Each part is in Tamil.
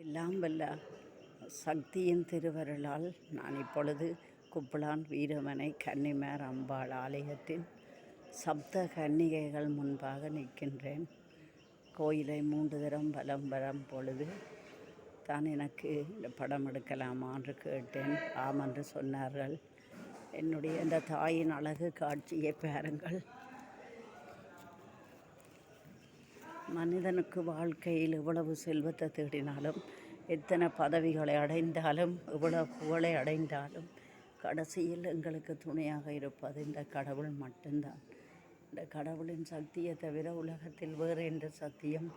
எல்லாம் வல்ல சக்தியின் திருவருளால் நான் இப்பொழுது குப்பலான் வீரமனை கன்னிமேர் அம்பாள் ஆலயத்தின் சப்த கன்னிகைகள் முன்பாக நிற்கின்றேன். கோயிலை மூன்று தரம் வலம் வரும் பொழுது தான் எனக்கு இந்த படம் எடுக்கலாமா என்று கேட்டேன். ஆம் என்று சொன்னார்கள். என்னுடைய இந்த தாயின் அழகு காட்சியை பாருங்கள். மனிதனுக்கு வாழ்க்கையில் எவ்வளவு செல்வத்தை தேடினாலும் எத்தனை பதவிகளை அடைந்தாலும் எவ்வளவு புகழை அடைந்தாலும் கடைசியில் எங்களுக்கு துணையாக இருப்பது இந்த கடவுள் மட்டும்தான். இந்த கடவுளின் சக்தியை தவிர உலகத்தில் வேறு எந்த சத்தியம்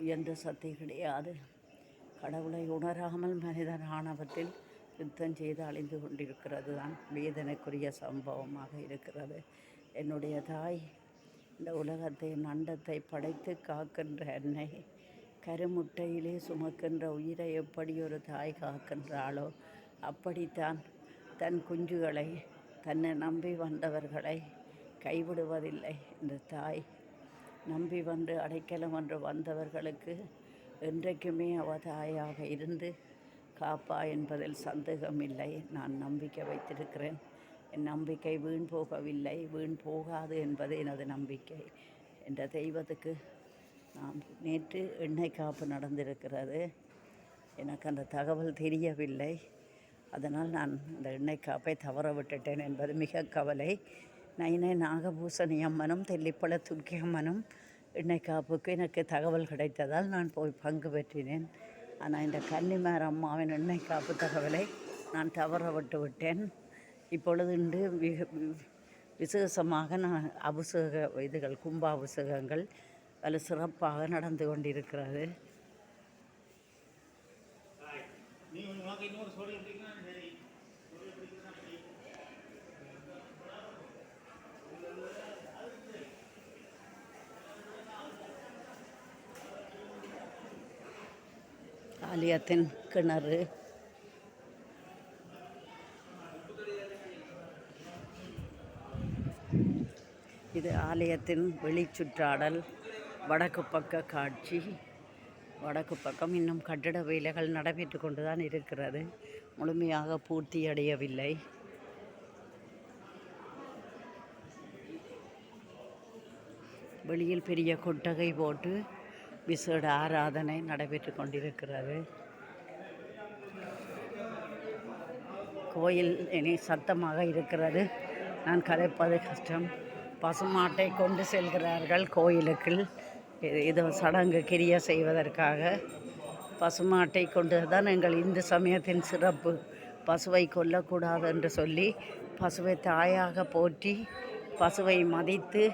உயர்ந்த சக்தி கிடையாது. கடவுளை உணராமல் மனிதன் ஆணவத்தில் யுத்தம் செய்து அழிந்து கொண்டிருக்கிறது தான் வேதனைக்குரிய சம்பவமாக இருக்கிறது. என்னுடைய தாய் இந்த உலகத்தை நண்டத்தை படைத்து காக்கின்ற அன்னை கருமுட்டையிலே சுமக்கின்ற உயிரை எப்படி ஒரு தாய் காக்கின்றாளோ அப்படித்தான் தன் குஞ்சுகளை தன்னை நம்பி வந்தவர்களை கைவிடுவதில்லை. இந்த தாய் நம்பி வந்து அடைக்கலம் என்று வந்தவர்களுக்கு என்றைக்குமே அவ தாயாக இருந்து காப்பா என்பதில் சந்தேகமில்லை. நான் நம்பிக்கை வைத்திருக்கிறேன். என் நம்பிக்கை வீண் போகவில்லை வீண் போகாது என்பது எனது நம்பிக்கை. என்ற தெய்வத்துக்கு நான் நேற்று எண்ணெய் காப்பு நடந்திருக்கிறது. எனக்கு அந்த தகவல் தெரியவில்லை. அதனால் நான் அந்த எண்ணெய் காப்பை தவற விட்டுட்டேன் என்பது மிக கவலை. நைனை நாகபூசணி அம்மனும் தெல்லிப்பழ துர்க்கி அம்மனும் எண்ணெய் காப்புக்கு எனக்கு தகவல் கிடைத்ததால் நான் போய் பங்கு பெற்றினேன். ஆனால் இந்த கன்னிமார் அம்மாவின் எண்ணெய் காப்பு தகவலை நான் தவற விட்டு விட்டேன். இப்பொழுது இன்று விசேஷமாக நான் அபிஷேக இதுகள் கும்பாபிஷேகங்கள் அதில் சிறப்பாக நடந்து கொண்டிருக்கிறது. நீ ஆலயத்தின் கிணறு. இது ஆலயத்தின் வெளிச்சுற்றாடல் வடக்கு பக்க காட்சி. வடக்கு பக்கம் இன்னும் கட்டிட வேலைகள் நடைபெற்று கொண்டு தான் இருக்கிறது. முழுமையாக பூர்த்தி அடையவில்லை. வெளியில் பெரிய கொட்டகை போட்டு விசேட ஆராதனை நடைபெற்று கொண்டிருக்கிறது. கோயில் இனி சத்தமாக இருக்கிறது. நான் கதைப்பது கஷ்டம். பசுமாட்டை கொண்டு செல்கிறார்கள் கோயிலுக்கு இது- சடங்கு கிரியை செய்வதற்காக. பசுமாட்டை கொண்டு தான் எங்கள் இந்து சமயத்தின் சிறப்பு. பசுவை கொல்லக்கூடாது என்று சொல்லி பசுவை தாயாக போற்றி பசுவை மதித்து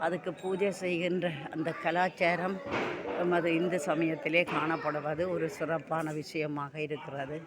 அதுக்கு பூஜை செய்கின்ற அந்த கலாச்சாரம் நமது இந்து சமயத்திலே காணப்படுவது ஒரு சிறப்பான விஷயமாக இருக்கிறது.